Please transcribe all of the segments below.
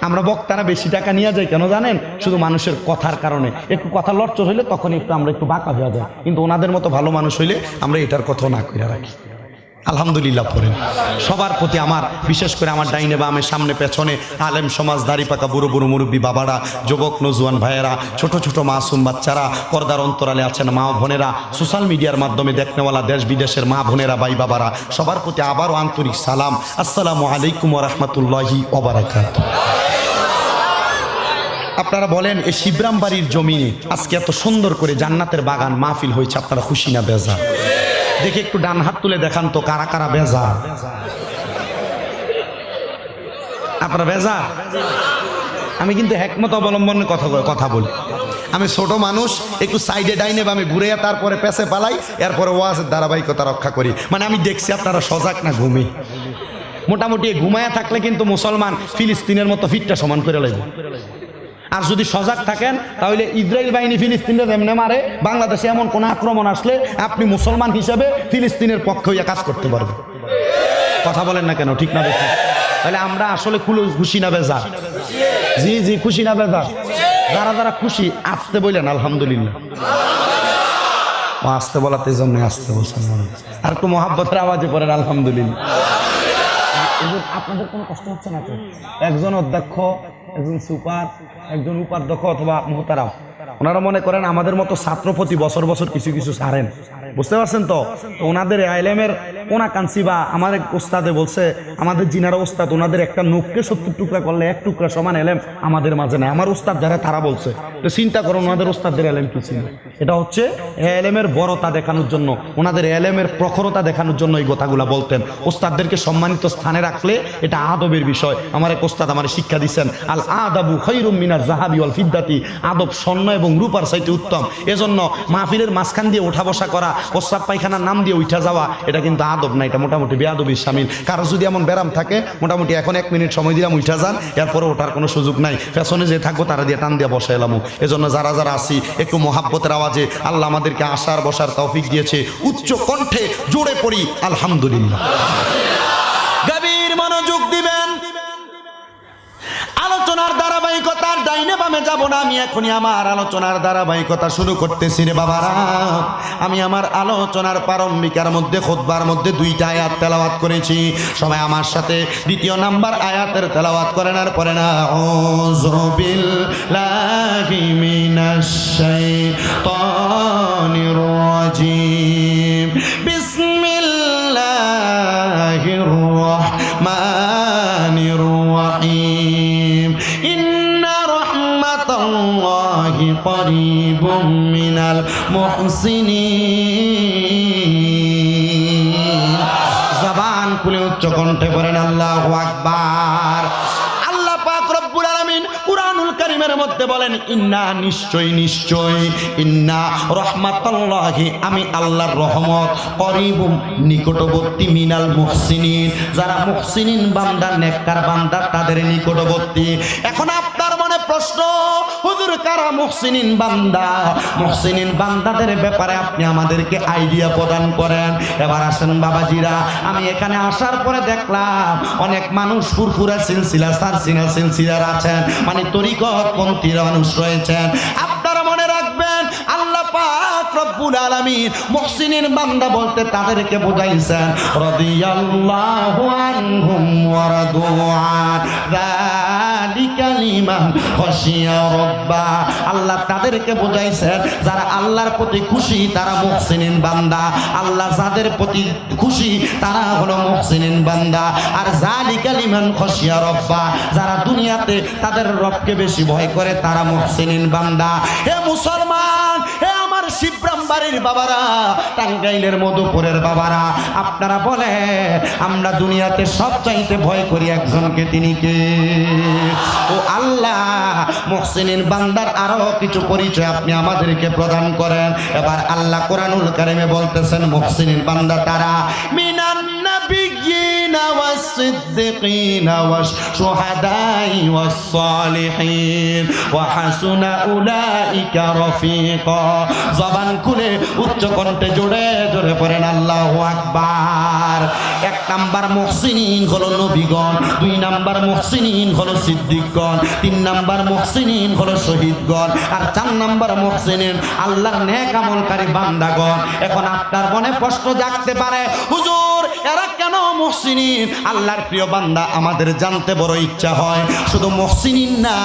আমরা বক্তারা বেশি টাকা নিয়ে যাই, কেন জানেন? শুধু মানুষের কথার কারণে। একটু কথা লড়চর হইলে তখন একটু আমরা একটু বাঁকা হয়ে যায়। কিন্তু ওনাদের মতো ভালো মানুষ হইলে আমরা এটার কথা না করে রাখি। আলহামদুলিল্লাহ পড়েন সবার প্রতি আমার, বিশেষ করে আমার ডাইনে বা আমার সামনে পেছনে আলেম সমাজ, দাড়ি পাকা বুড়ো বুড়ো মুরব্বী বাবারা, যুবক নজুয়ান ভাইয়েরা, ছোট ছোট মাসুম বাচ্চারা, পর্দার অন্তরালে আছেন মা বোনেরা, সোশ্যাল মিডিয়ার মাধ্যমে দেখনেওয়ালা দেশ বিদেশের মা বোনেরা, ভাই বাবারা, সবার প্রতি আবারও আন্তরিক সালাম। আসসালামু আলাইকুম রহমতুল্লাহি ওবরাকাত আপনারা বলেন, এই শিবরাম বাড়ির জমিনে আজকে এত সুন্দর করে জান্নাতের বাগান মাহফিল হয়েছে, আপনারা খুশি না বেজা দেখে একটু ডান হাত তুলে দেখান তো কারা কারা বেজা আপনারা বেজা আমি কিন্তু একমত অবলম্বনের কথা কথা বলি। আমি ছোট মানুষ একটু সাইডে ডাইনে বা আমি ঘুরে তারপরে পেছে পালাই এরপরে ওয়াজের ধারাবাহিকতা রক্ষা করি। মানে আমি দেখছি আপনারা সজাগ না ঘুমি। মোটামুটি ঘুমায়া থাকলে কিন্তু মুসলমান ফিলিস্তিনের মতো ফিটটা সমান করে লাগবে আর যদি সজাগ থাকেন, তাহলে ইসরায়েল বাহিনী ফিলিস্তিনের এমনি মারে, বাংলাদেশে এমন কোন আক্রমণ আসলে আপনি মুসলমান হিসেবে ফিলিস্তিনের পক্ষে হইয়া কাজ করতে পারবেন। কথা বলেন না কেন? ঠিক না দেখুন। তাহলে আমরা আসলে খুলে খুশি না বেজা জি জি, খুশি না বেজা যারা যারা খুশি, আসতে বললেন আলহামদুলিল্লাহ। আসতে বলাতে জন্য আসতে বলছেন আর একটু মহাব্বতের আওয়াজে পড়েন, আলহামদুলিল্লাহ। আপনাদের কোনো কষ্ট হচ্ছে না তো? একজন অধ্যক্ষ একজন সুপার একজন উপাধ্যক্ষ অথবা মোহতারাম ওনারা মনে করেন আমাদের মতো ছাত্র প্রতি বছর বছর কিছু কিছু ছাড়েন। বুঝতে পারছেন তো? ওনাদের আইলেমের কোনা কাঞ্চি বা আমাদের ওস্তাদে বলছে, আমাদের জিনারা ওস্তাদ ওনাদের একটা নখকে সত্তর টুকরা করলে এক টুকরা সমান এলেম আমাদের মাঝে নাই। আমার ওস্তাদ যারা, তারা বলছে, তো চিন্তা করুন ওনাদের ওস্তাদের এলেম কি ছিল? এটা হচ্ছে এলেমের বড়তা দেখানোর জন্য, ওনাদের এলেমের প্রখরতা দেখানোর জন্য এই কথাগুলো বলতেন। ওস্তাদদেরকে সম্মানিত স্থানে রাখলে এটা আদবের বিষয়। আমার এক ওস্তাদ আমার শিক্ষা দিচ্ছেন আল আদাবু খৈরুম মিনার জাহাবি অল ফিদ্দাতি। আদব স্বর্ণ এবং রূপার সাইতে উত্তম। এজন্য মাহফিলের মাঝখান দিয়ে ওঠা বসা করা, প্রস্রাব পায়খানার নাম দিয়ে উঠা যাওয়া, এটা কিন্তু আদব না, এটা মোটামুটি বেআদবির সামিল কারও যদি এমন ব্যারাম থাকে, মোটামুটি এখন এক মিনিট সময় দিলাম উঠা যান, এরপরে ওঠার কোনো সুযোগ নাই। পেছনে যে থাকব তারা দিয়ে টান দিয়ে বসা এলাম। এজন্য যারা যারা আসি একটু মহাব্বতের আওয়াজে আল্লাহ আমাদেরকে আসার বসার তৌফিক দিয়েছে। উচ্চ কণ্ঠে জোরে পড়ি, আলহামদুলিল্লাহ। আলোচনার ধারাবাহিকতার ডাইনে বামে যাব না। আমি এখনই আমার আলোচনার ধারাবাহিকতা শুরু করতেছি রে বাবারা। আমি আমার আলোচনার প্রারম্ভিকার মধ্যে খোদবার মধ্যে দুইটা আয়াত তেলাওয়াত করেছি। সবাই আমার সাথে দ্বিতীয় নাম্বার আয়াতের তেলাওয়াত করেন আর পরে না ওজবিল বিসমিল্লাহির قريب من المحسنين জবান খুলে উচ্চ কণ্ঠে পড়েন আল্লাহ আকবার আল্লাহ পাক রব্বুল আলামিন কুরআনুল কারীমের মধ্যে বলেন ইন্না নিশ্চয় নিশ্চয় ইন্না রহমাতাল্লাহি আমি আল্লাহর রহমত করিবুম নিকটবর্তী মিনাল মুহসিনিন যারা মুহসিনিন বান্দা নেককার বান্দা তাদের নিকটবর্তী এখন আপনার মনে প্রশ্ন, হুজুর কারা মুহসিনিন বান্দা? মুহসিনিন বান্দাদের ব্যাপারে আপনি আমাদেরকে আইডিয়া প্রদান করেন। এবার আসেন বাবাজিরা, আমি এখানে আসার পরে দেখলাম অনেক মানুষ ফুরফুরা সিলসিলা সারসিনা সিলসিলার আছেন মানে তরিকত পন্থীর মানুষ রয়েছেন। আপনারা মনে রাখবেন, আল্লাহ পাক রব্বুল আলামিন মুহসিনিন বান্দা বলতে তাদেরকে বোঝাইছেন, রাদিয়াল্লাহু আনহুম ওয়া লিমান খাশিয়া রব্বা। আল্লাহ তাদেরকে বোঝাইছেন, যারা আল্লাহর প্রতি খুশি, তারা মুহসিনিন বান্দা। আল্লাহ যাদের প্রতি খুশি, তারা হলো মুহসিনিন বান্দা। আর জালিকা লিমান খাশিয়া রব্বা, যারা দুনিয়াতে তাদের রবকে বেশি ভয় করে, তারা মুহসিনিন বান্দা। হে মুসলমান বাড়ির বাবারা, টাঙ্গাইলের মধুপুরের বাবারা, আপনারা বলে, আমরা দুনিয়াতে সব চাইতে ভয় করি একজনকে, তিনি কে? ও আল্লাহ, মোহসিনের বান্দার আরও কিছু পরিচয় আপনি আমাদেরকে প্রদান করেন। এবার আল্লাহ কোরআনুল কারিমে বলতেছেন, মোহসিনের বান্দা তারা মিনান والصديقين والشهداء والصالحين وحسن أولئك رفيقا জবান খুলে উচ্চ কণ্ঠে জোরে জোরে পড়েন আল্লাহু আকবার এক নাম্বার মুহসিনিন হলো নবীগণ দুই নাম্বার মুহসিনিন হলো সিদ্দিকগণ তিন নাম্বার মুহসিনিন হলো শহীদগণ আর চার নাম্বার মুহসিনিন আল্লাহর নেক আমলকারী বান্দাগণ এখন আপনার মনে প্রশ্ন জাগতে পারে হুজুর এরা কেন মুহসিনিন? আল্লাহর প্রিয় বান্দা, আমাদের জানতে বড় ইচ্ছা হয়। শুধু মুহসিনিন না,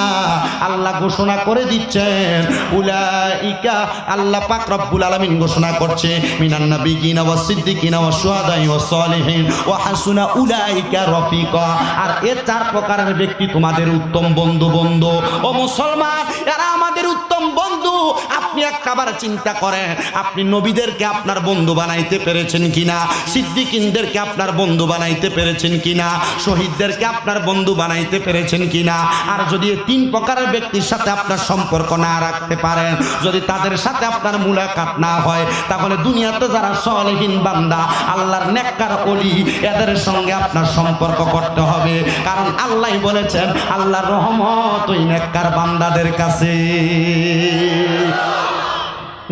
আল্লাহ ঘোষণা করে দিচ্ছেন, উলাইকা আল্লাহ পাক আলামিন ঘোষণা করছে, মিনান নাবিয়িনা ওয়াস সিদ্দিকিনা ওয়াস শুহাদাই ওয়াস সালিহিন, ওয়া হাসুনা উলাইকা রফিকা। আর এ চার প্রকারের ব্যক্তি তোমাদের উত্তম বন্ধু বন্ধু ও মুসলমান, এরা একবার চিন্তা আপনি নবীদেরকে আপনার বন্ধু বানাইতে পেরেছেন কিনা? সিদ্দিকিনদেরকে আপনার বন্ধু বানাইতে পেরেছেন কিনা? শহীদদেরকে আপনার বন্ধু বানাইতে পেরেছেন কিনা? আর যদি তিন প্রকারের ব্যক্তির সাথে আপনার সম্পর্ক না রাখতে পারেন, যদি তাদের সাথে আপনার মুলাকাত না হয়, তাহলে দুনিয়াতে যারা সলহীন বান্দা, আল্লাহর নেককার অলি এদের সঙ্গে আপনার সম্পর্ক করতে হবে। কারণ আল্লাহ বলেছেন, আল্লাহর রহমত ওই নেককার বান্দাদের কাছে।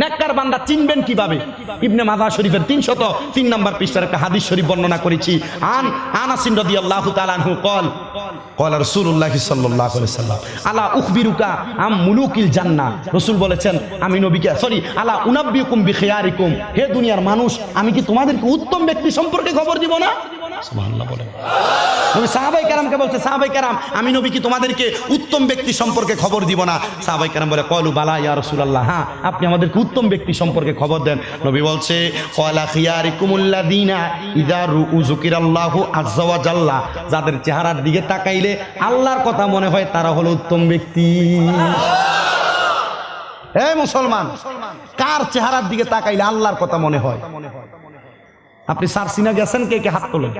নেককার বান্দা চিনবেন কীভাবে? ইবনে মাদা শরীফের তিনশত তিন নম্বর পৃষ্ঠার একটা হাদিস শরীফ বর্ণনা করেছি। আন আনাসিন রাদিয়াল্লাহু তাআলা আনহু কল কল রাসূলুল্লাহ সাল্লাল্লাহু আলাইহি সাল্লাম আলা উখবিরুকা আম মুলুকিল জান্নাহ? রাসূল বলেছেন, আমি নবীকে, সরি, আলা উনাব্বিউকুম বিখিয়ারিকুম? হে দুনিয়ার মানুষ, আমি কি তোমাদেরকে উত্তম ব্যক্তি সম্পর্কে খবর দিব না? আমি নবী কি তোমাদেরকে উত্তম ব্যক্তি সম্পর্কে খবর দিব না? সাহাবাই কারাম বলে, কলু বালা ইয়া রাসূলুল্লাহ। হ্যাঁ আপনি আমাদেরকে উত্তম ব্যক্তি সম্পর্কে খবর দেন। নবী বলছে, কলা খিয়ারিকুমুল্লাযিনা ইযা যাদের চেহারার দিকে তাকাইলে আল্লাহর কথা মনে হয় তারা হলো উত্তম ব্যক্তি। হে মুসলমান, কার চেহারার দিকে তাকাইলে আল্লাহর কথা মনে হয়? আপনি সারসিনা গেছেন, কে কে হাত তোলেন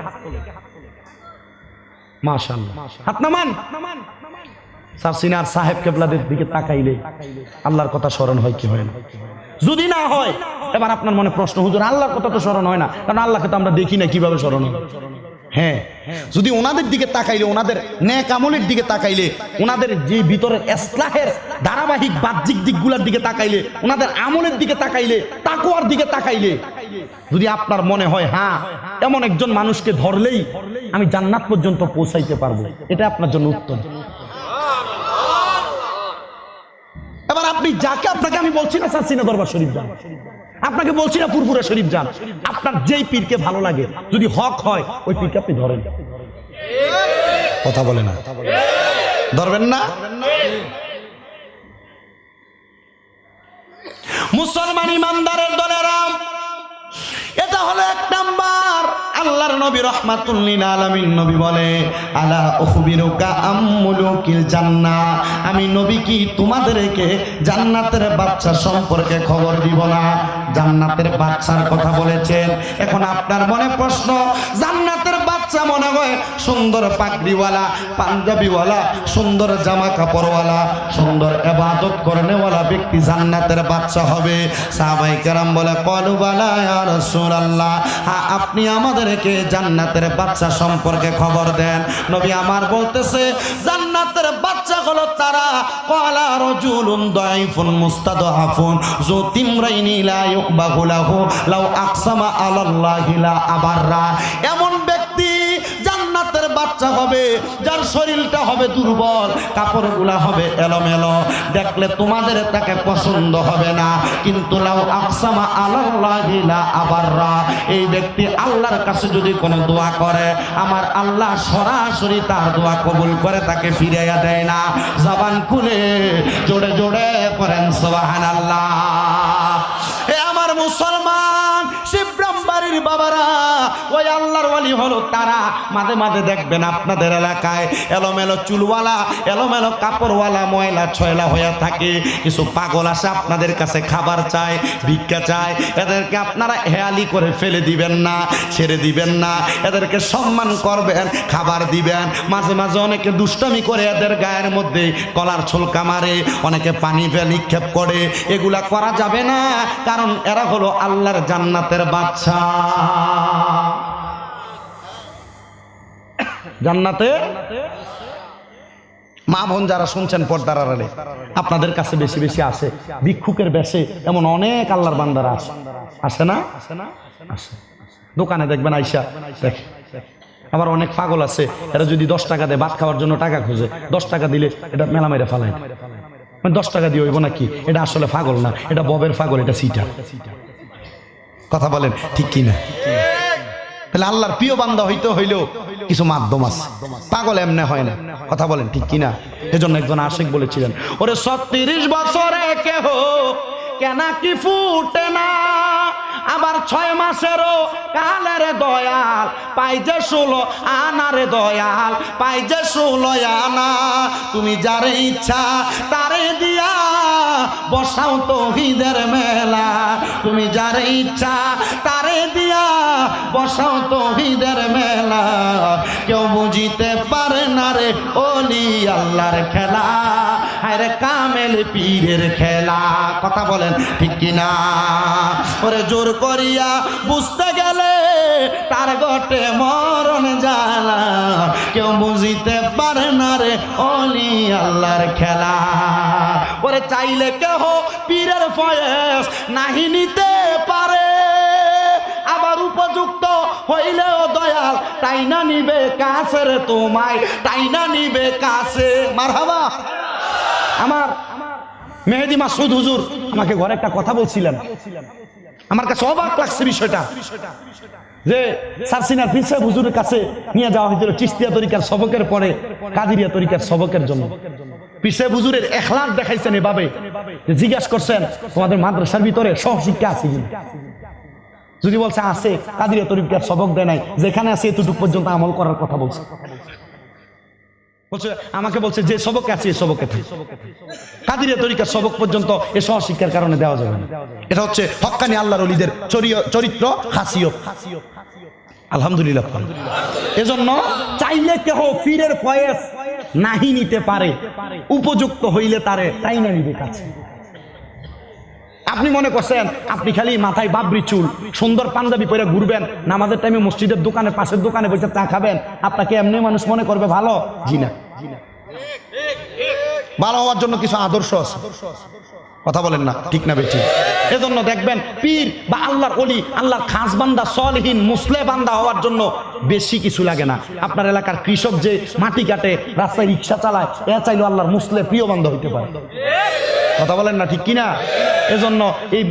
মাশাআল্লাহ। হাত নামান। আর সাহেব কেবলাদের দিকে তাকাইলে আল্লাহর কথা স্মরণ হয় কি হয় না? যদি না হয়, এবার আপনার মনে প্রশ্ন, হুজুর, আল্লাহর কথা তো স্মরণ হয় না। কারণ আল্লাহকে তো আমরা দেখি না কীভাবে স্মরণ হয়। হ্যাঁ। যদি ওনাদের দিকে তাকাইলে, ওনাদের ন্যাক আমলের দিকে তাকাইলে, ওনাদের যে ভিতরের এসলাহের ধারাবাহিক বাহ্যিক দিকগুলার দিকে তাকাইলে, ওনাদের আমলের দিকে তাকাইলে তাকুয়ার দিকে তাকাইলে, যদি আপনার মনে হয় হ্যাঁ এমন একজন মানুষকে ধরলেই আমি জান্নাত পর্যন্ত পৌঁছাইতে পারব। এটা আপনার জন্য উত্তম। এবার আপনি যাকে আপনাকে আমি বলছি না সাসিনা দরবার শরীফ যান। আপনাকে বলছি না পুরপুরা শরীফ যান। আপনার যেই পীরকে ভালো লাগে যদি হক হয় ওই পীরকে আপনি ধরেন। কথা বলে না। ধরবেন না? মুসলমান ইমানদারের দলেরাম এটা হলো এক নাম্বার আল্লাহর নবী রহমাতুল্লিন আলামিন নবী বলে, আলা উখবিরুকা আম্মুলুকিল জান্নাহ আমি নবী কি তোমাদেরকে জান্নাতের বাচ্চা সম্পর্কে খবর দিব না? জান্নাতের বাচ্চার কথা বলেছেন। এখন আপনার মনে প্রশ্ন, জান্নাতের বাচ্চা মনে হয় সুন্দর পাগড়িওয়ালা, পাঞ্জাবিওয়ালা, সুন্দর জামা কাপড়ওয়ালা, সুন্দর এবাদত করেনেওয়ালা ব্যক্তি জান্নাতের বাচ্চা হবে। সাহাবাই কেরাম বলে কলুবালা রাসূলুল্লাহ হ্যাঁ আপনি আমাদেরকে জান্নাতের বাচ্চা সম্পর্কে খবর দেন। নবী আমার বলতেছে, জান্নাতের বাচ্চা হলো তারা কলা রজুলুন দাইফুন মুস্তাদআফুন যু তিমরাইনি লা ইউবাহু লাহু, লাউ আকসামা আলাল্লাহি লা আবাররা। এমন হবে, যার শরীরটা হবে দুর্বল কাপড়গুলা হবে এলোমেলো। দেখলে তোমাদের তাকে পছন্দ হবে না। কিন্তু লাউ আকসামা আলাল্লাহি লা আবাররা। এই ব্যক্তি আল্লাহর কাছে যদি কোনো দোয়া করে, আমার আল্লাহ সরাসরি তার দোয়া কবুল করে তাকে ফিরাইয়া দেয় না। জবান খুলে জোরে জোরে করেন সুবহানাল্লাহ। এ হলো তারা, মাঝে মাঝে দেখবেন আপনাদের এলাকায় এলোমেলো চুলওয়ালা, এলোমেলো কাপড়ওয়ালা, ময়লা ছয়লা হয়ে থাকে। কিছু পাগল আসে আপনাদের কাছে খাবার চায়, ভিক্ষা চায়। এদেরকে আপনারা হেয়ালি করে ফেলে দিবেন না, ছেড়ে দিবেন না। এদেরকে সম্মান করবেন, খাবার দিবেন। মাঝে মাঝে অনেকে দুষ্টামি করে এদের গায়ের মধ্যে কলার ছলকা মারে, অনেকে পানি নিক্ষেপ করে। এগুলা করা যাবে না, কারণ এরা হলো আল্লাহর জান্নাতের বাচ্চা জান্নাতে? মা বোন যারা শুনছেন পর্দার আড়ালে, আপনাদের কাছে বেশি বেশি আসে। ভিক্ষুকের বেশে এমন অনেক আল্লাহর বান্দারা আসে। আসে না? আসে। দোকানে দেখবেন আইসা, দেখ। আবার অনেক পাগল আছে, এরা যদি দশ টাকা দেয় ভাত খাওয়ার জন্য টাকা খুঁজে, দশ টাকা দিলে এটা মেলা মেরে ফেলায়। মানে দশ টাকা দিয়ে হইব নাকি? এটা আসলে পাগল না, এটা ববের পাগল, এটা সিটা। কথা বলেন, ঠিক কি না তাহলে আল্লাহর প্রিয় বান্দা হইতে হইলেও কিছু মাধ্যম আছে। পাগল এমনে হয় না। কথা বলেন, ঠিক কিনা? এজন্য একজন আশেক বলেছিলেন, ওরে ছত্রিশ বছরে কেহ কেন কি ফুটে না? আবার ছয় মাসেরও কালের দয়াল, পাই যে ষোলো আনারে দয়াল, পাই যে ষোলো আনা। তুমি যারে ইচ্ছা তারে দিয়া বসাও তো হিদের মেলা। তুমি যারে ইচ্ছা তারে দিয়া বসাও তো মেলা কেউ বুঝিতে পারে না রে ওলি আল্লাহর খেলা। আরে কামেল পীরের খেলা। কথা বলেন ঠিক কিনা? ওরে জোর করিয়া বুঝতে গেলে তার গটে মরণ জ্বালা। কেউ বুঝিতে পারে না রে অলি আল্লাহর খেলা। ওরে চাইলে কেহ পীরের ফয়েস নাহি নিতে পারে। আবার উপযুক্ত হইলেও দয়াল তাই না নিবে কাছে রে তোমায় তাইনা নিবে কাছে। মারহাবা। আমার মেহেদি মাসুদ হুজুর আমাকে ঘরে একটা কথা বলছিলেন। আমার কাছে অবাক লাগছে বিষয়টা। যে সারসিনার পীর সাহেব হুজুরের কাছে নিয়ে যাওয়া হয়েছিল চিস্তিয়া তরিকার সবকের পরে, কাদিরিয়া তরিকার সবকের জন্য। পীর সাহেব হুজুরের এখলাক দেখাইছেন এভাবে জিজ্ঞাসা করছেন, তোমাদের মাদ্রাসার ভিতরে সহশিক্ষা আছে কিনা? যদি বলছে আছে কাদিরিয়া তরিকার সবক দেয় নাই, যেখানে আছে এতটুকু পর্যন্ত আমল করার কথা বলছে। বলছে, আমাকে বলছে, যে সবকে আছে এই সবকে। কাদিরিয়া তরিকার সবক পর্যন্ত এ সহশিক্ষার কারণে দেওয়া যাবে না। এটা হচ্ছে হক্কানি আল্লাহর অলিদের চরিত্র হাসিয়ত আলহামদুলিল্লাহ এজন্য চাইলে কেহ ফিরের ফয়েস নাহি নিতে পারে, উপযুক্ত হইলে তারে তাই না নিবে কাছে। আপনি মনে করছেন, আপনি খালি মাথায় বাবরি চুল, সুন্দর পাঞ্জাবি পরে ঘুরবেন, নামাজের টাইমে মসজিদের দোকানে, পাশের দোকানে বসে তা খাবেন, আপনাকে এমনি মানুষ মনে করবে ভালো? জি না। ভালো হওয়ার জন্য কিছু আদর্শ আছে। কথা বলেন না, ঠিক না বেঠি? এজন্য দেখবেন, পীর বা আল্লাহর অলি আল্লাহর খাস বান্দা, সলহীন, মুসলে বান্দা হওয়ার জন্য বেশি কিছু লাগে না। আপনার এলাকার কৃষক যে মাটি কাটে, রাস্তায় রিক্সা চালায়, এ চাইলেও আল্লাহর মুসলে প্রিয় বান্ধব হইতে পারে। কথা বলেন না ঠিক কিনা? এজন্য এই